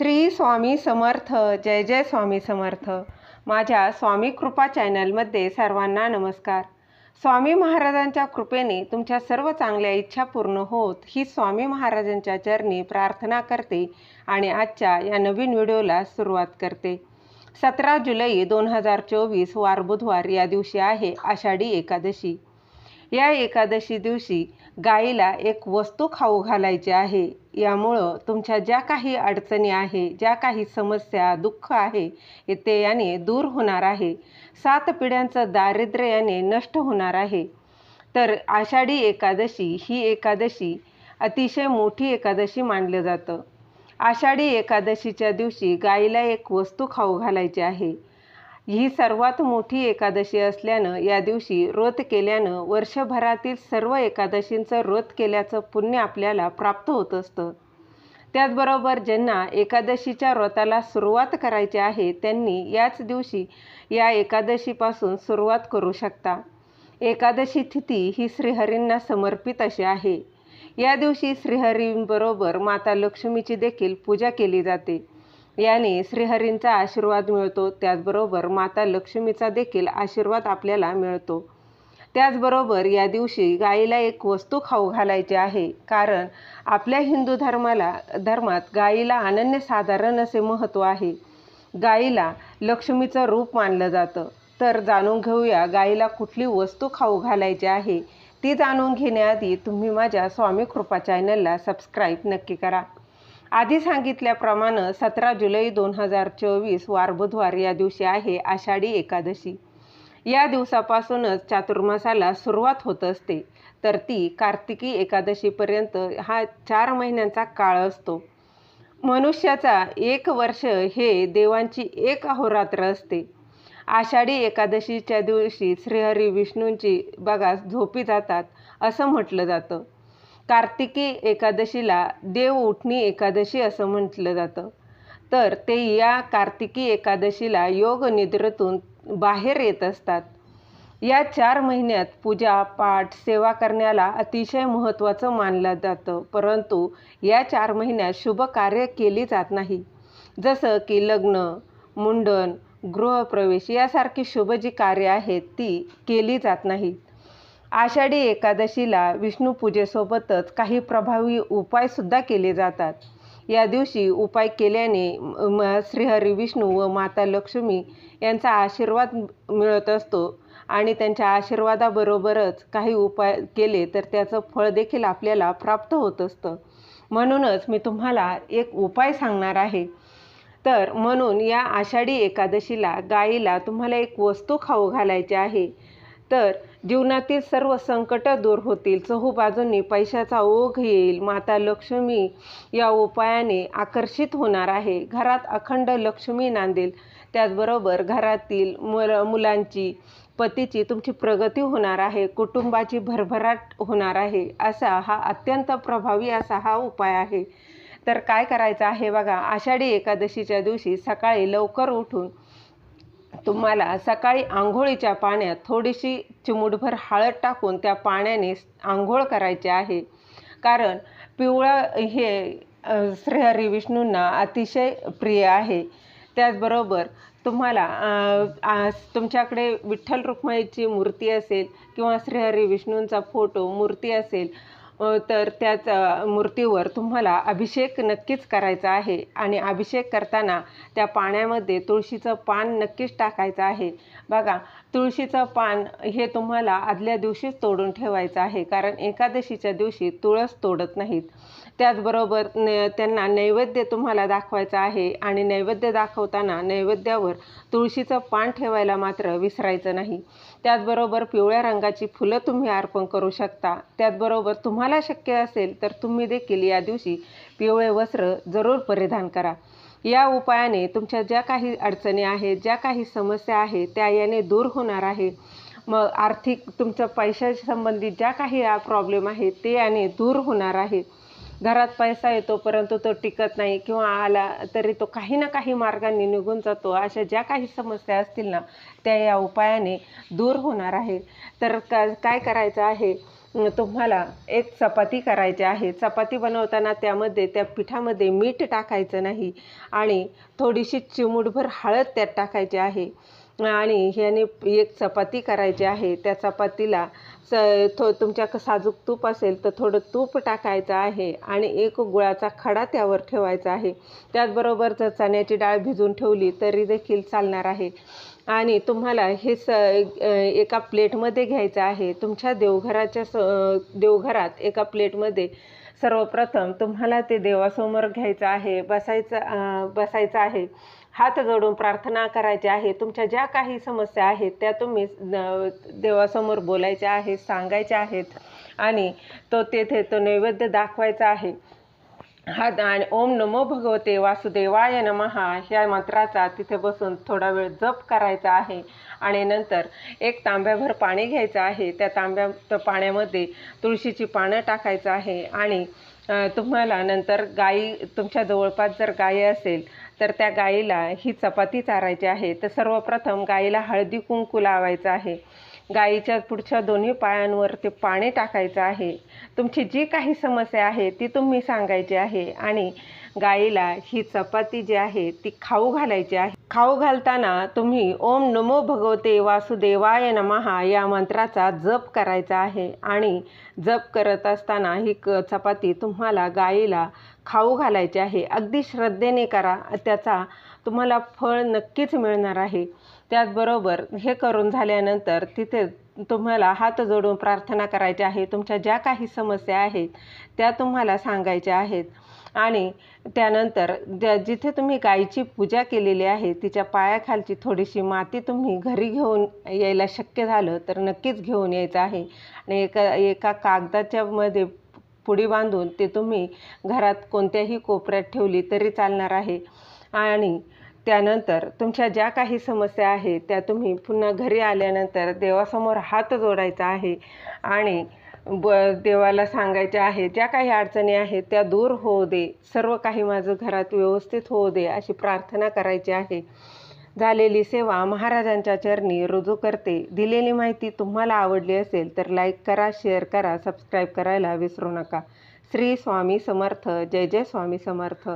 श्री स्वामी समर्थ जय जय स्वामी समर्थ. माझ्या स्वामी कृपा चॅनलमध्ये सर्वांना नमस्कार. स्वामी महाराजांच्या कृपेने तुमच्या सर्व चांगल्या इच्छा पूर्ण होत ही स्वामी महाराजांच्या चरणी प्रार्थना करते आणि आजच्या या नवीन व्हिडिओला सुरुवात करते. सतरा जुलै दोन हजार चोवीस वार बुधवार या दिवशी आहे आषाढी एकादशी. या एकादशी दिवशी गाईला एक वस्तू खाऊ घालायची आहे. यामुळं तुमच्या ज्या काही अडचणी आहे ज्या काही समस्या दुःख आहे ते याने दूर होणार आहे. सात पिढ्यांचं दारिद्र्य याने नष्ट होणार आहे. तर आषाढी एकादशी ही एकादशी अतिशय मोठी एकादशी मानलं जातं. आषाढी एकादशीच्या दिवशी गाईला एक वस्तू खाऊ घालायची आहे. ही सर्वात मोठी एकादशी असल्यानं या दिवशी व्रत केल्यानं वर्षभरातील सर्व एकादशींचं व्रत केल्याचं पुण्य आपल्याला प्राप्त होत असतं. त्याचबरोबर ज्यांना एकादशीच्या व्रताला सुरुवात करायची आहे त्यांनी याच दिवशी या एकादशीपासून सुरुवात करू शकता. एकादशी तिथी ही श्रीहरींना समर्पित अशी आहे. या दिवशी श्रीहरींबरोबर माता लक्ष्मीची देखील पूजा केली जाते. याने श्रीहरींचा आशीर्वाद मिळतो. त्याचबरोबर माता लक्ष्मीचा देखील आशीर्वाद आपल्याला मिळतो. त्याचबरोबर या दिवशी गाईला एक वस्तू खाऊ घालायची आहे. कारण आपल्या हिंदू धर्माला धर्मात गाईला अनन्यसाधारण असे महत्त्व आहे. गाईला लक्ष्मीचं रूप मानलं जातं. तर जाणून घेऊया गाईला कुठली वस्तू खाऊ घालायची आहे. ती जाणून घेण्याआधी तुम्ही माझ्या स्वामी कृपा चॅनलला सबस्क्राईब नक्की करा. आधी सांगितल्याप्रमाणे सतरा जुलै दोन हजार चोवीस वार बुधवार या दिवशी आहे आषाढी एकादशी. या दिवसापासूनच चातुर्मासाला सुरुवात होत असते. तर ती कार्तिकी एकादशीपर्यंत हा चार महिन्यांचा काळ असतो. मनुष्याचा एक वर्ष हे देवांची एक अहोरात्र असते. आषाढी एकादशीच्या दिवशी श्रीहरी विष्णूंची बघा झोपी जातात असं म्हटलं जातं. कार्तिकी एकादशीला देव उठणी एकादशी असं म्हटलं जातं. तर ते या कार्तिकी एकादशीला योग निद्रेतून बाहेर येत असतात. या चार महिन्यात पूजा पाठ सेवा करण्याला अतिशय महत्त्वाचं मानलं जातं. परंतु या चार महिन्यात शुभ कार्य केली जात नाही. जसं की लग्न मुंडन गृहप्रवेश यासारखी शुभ जी कार्य आहेत ती केली जात नाहीत. आषाढी एकादशीला विष्णुपूजेसोबतच काही प्रभावी उपायसुद्धा केले जातात. या दिवशी उपाय केल्याने श्रीहरी विष्णू व माता लक्ष्मी यांचा आशीर्वाद मिळत असतो आणि त्यांच्या आशीर्वादाबरोबरच काही उपाय केले तर त्याचं फळ देखील आपल्याला प्राप्त होत असतं. म्हणूनच मी तुम्हाला एक उपाय सांगणार आहे. तर म्हणून या आषाढी एकादशीला गाईला तुम्हाला एक वस्तू खाऊ घालायची आहे. तर जीवनातील सर्व संकट दूर होतील. चहूबाजूंनी पैशाचा ओघ येईल. माता लक्ष्मी या उपायाने आकर्षित होणार आहे. घरात अखंड लक्ष्मी नांदेल. त्याचबरोबर घरातील मुल मुलांची पतीची तुमची प्रगती होणार आहे. कुटुंबाची भरभराट होणार आहे. असा हा अत्यंत प्रभावी असा हा उपाय आहे. तर काय करायचं आहे बघा. आषाढी एकादशीच्या दिवशी सकाळी लवकर उठून तुम्हाला सकाळी आंघोळीच्या पाण्यात थोडीशी चिमूटभर हळद टाकून त्या पाण्याने आंघोळ करायचे आहे. कारण पिवळं हे श्रीहरी विष्णूंना अतिशय प्रिय आहे. त्याचबरोबर तुम्हाला तुमच्याकडे विठ्ठल रुक्माईची मूर्ती असेल किंवा श्रीहरी विष्णूंचा फोटो मूर्ती असेल तर त्याच मूर्तीवर तुम्हाला अभिषेक नक्कीच करायचा आहे. आणि अभिषेक करताना त्या पाण्यामध्ये तुळशीचं पान नक्कीच टाकायचं आहे. बघा तुळशीचं पान हे तुम्हाला आदल्या दिवशीच तोडून ठेवायचं आहे. कारण एकादशीच्या दिवशी तुळस तोडत नाहीत. त्याचबरोबर न त्यांना नैवेद्य तुम्हाला दाखवायचा आहे आणि नैवेद्य दाखवताना नैवेद्यावर तुळशीचं पान ठेवायला मात्र विसरायचं नाही. त्याचबरोबर पिवळ्या रंगाची फुलं तुम्ही अर्पण करू शकता. त्याचबरोबर तुम्हाला शक्य असेल तर तुम्ही देखील या दिवशी पिवळे वस्त्र जरूर परिधान करा. या उपायाने तुमच्या ज्या काही अडचणी आहेत ज्या काही समस्या आहेत त्या याने दूर होणार आहे. मग आर्थिक तुमचं पैशाशी संबंधित ज्या काही प्रॉब्लेम आहेत ते याने दूर होणार आहे. घरात पैसा येतो परंतु तो टिकत नाही किंवा आला तरी तो काही ना काही मार्गाने निघून जातो. अशा ज्या काही समस्या असतील ना त्या या उपायाने दूर होणार आहे. तर का काय करायचं आहे? तुम्हाला एक चपाती करायची आहे. चपाती बनवताना त्यामध्ये त्या पिठामध्ये मीठ टाकायचं नाही आणि थोडीशी चिमूटभर हळद त्यात टाकायची आहे. आणि ह्याने एक चपाती करायची आहे. त्या चपातीला स थो तुमच्या साजूक तूप असेल तर थोडं तूप टाकायचं आहे आणि एक गुळाचा खडा त्यावर ठेवायचा आहे. त्याचबरोबर जर चण्याची डाळ भिजून ठेवली तरी देखील चालणार आहे. आणि तुम्हाला हे स एका प्लेटमध्ये घ्यायचं आहे. तुमच्या देवघराच्या स देवघरात एका प्लेटमध्ये सर्वप्रथम तुम्हाला ते देवासमोर घ्यायचं आहे. बसायचं बसायचं आहे. हात जोडून प्रार्थना करायची आहे. तुमच्या ज्या काही समस्या आहेत त्या तुम्ही देवासमोर बोलायच्या आहेत सांगायच्या आहेत. आणि तो तेथे तो नैवेद्य दाखवायचा आहे. हा आणि ओम नमो भगवते वासुदेवाय नमहा ह्या मंत्राचा तिथे बसून थोडा वेळ जप करायचा आहे. आणि नंतर एक तांब्याभर पाणी घ्यायचं आहे. त्या तांब्या पाण्यामध्ये तुळशीची पानं टाकायचं आहे. आणि तुम्हाला नंतर गाई तुमच्या जवळपास जर गाई असेल तर त्या गाईला ही चपाती चारायची आहे. तर सर्वप्रथम गाईला हळदी कुंकू लावायचं आहे. गाईच्या पुढच्या दोन्ही पायांवर ते पाणी टाकायचं आहे. तुमची जी काही समस्या आहे ती तुम्ही सांगायची आहे. आणि गाईला ही चपाती जी आहे ती खाऊ घालायची आहे. खाऊ घालताना तुम्ही ओम नमो भगवते वासुदेवाय नमहा या मंत्राचा जप करायचा आहे. आणि जप करत असताना ही क चपाती तुम्हाला गाईला खाऊ घालायची आहे. अगदी श्रद्धेने करा. त्याचा तुम्हाला फळ नक्कीच मिळणार आहे. त्याचबरोबर हे करून झाल्यानंतर तिथे तुम्हाला हात जोडून प्रार्थना करायची आहे. तुमच्या ज्या काही समस्या आहेत त्या तुम्हाला सांगायच्या आहेत. आणि त्यानंतर ज्या जिथे तुम्ही गाईची पूजा केलेली आहे तिच्या पायाखालची थोडीशी माती तुम्ही घरी घेऊन यायला शक्य झालं तर नक्कीच घेऊन यायचं आहे. आणि एका एका कागदाच्या मध्ये पुडी बांधून ते तुम्ही घरात कोणत्याही कोपऱ्यात ठेवली तरी चालणार आहे. आणि त्यानंतर तुमच्या ज्या काही समस्या आहेत त्या तुम्ही पुन्हा घरी आल्यानंतर देवासमोर हात जोडायचा आहे. आणि ब देवाला सांगायच्या आहे ज्या काही अडचणी आहेत त्या दूर होऊ दे सर्व काही माझं घरात व्यवस्थित होऊ दे अशी प्रार्थना करायची आहे. झालेली सेवा महाराजांच्या चरणी रुजू करते. दिलेली माहिती तुम्हाला आवडली असेल तर लाईक करा शेअर करा सबस्क्राईब करायला विसरू नका. श्री स्वामी समर्थ. जय जय स्वामी समर्थ.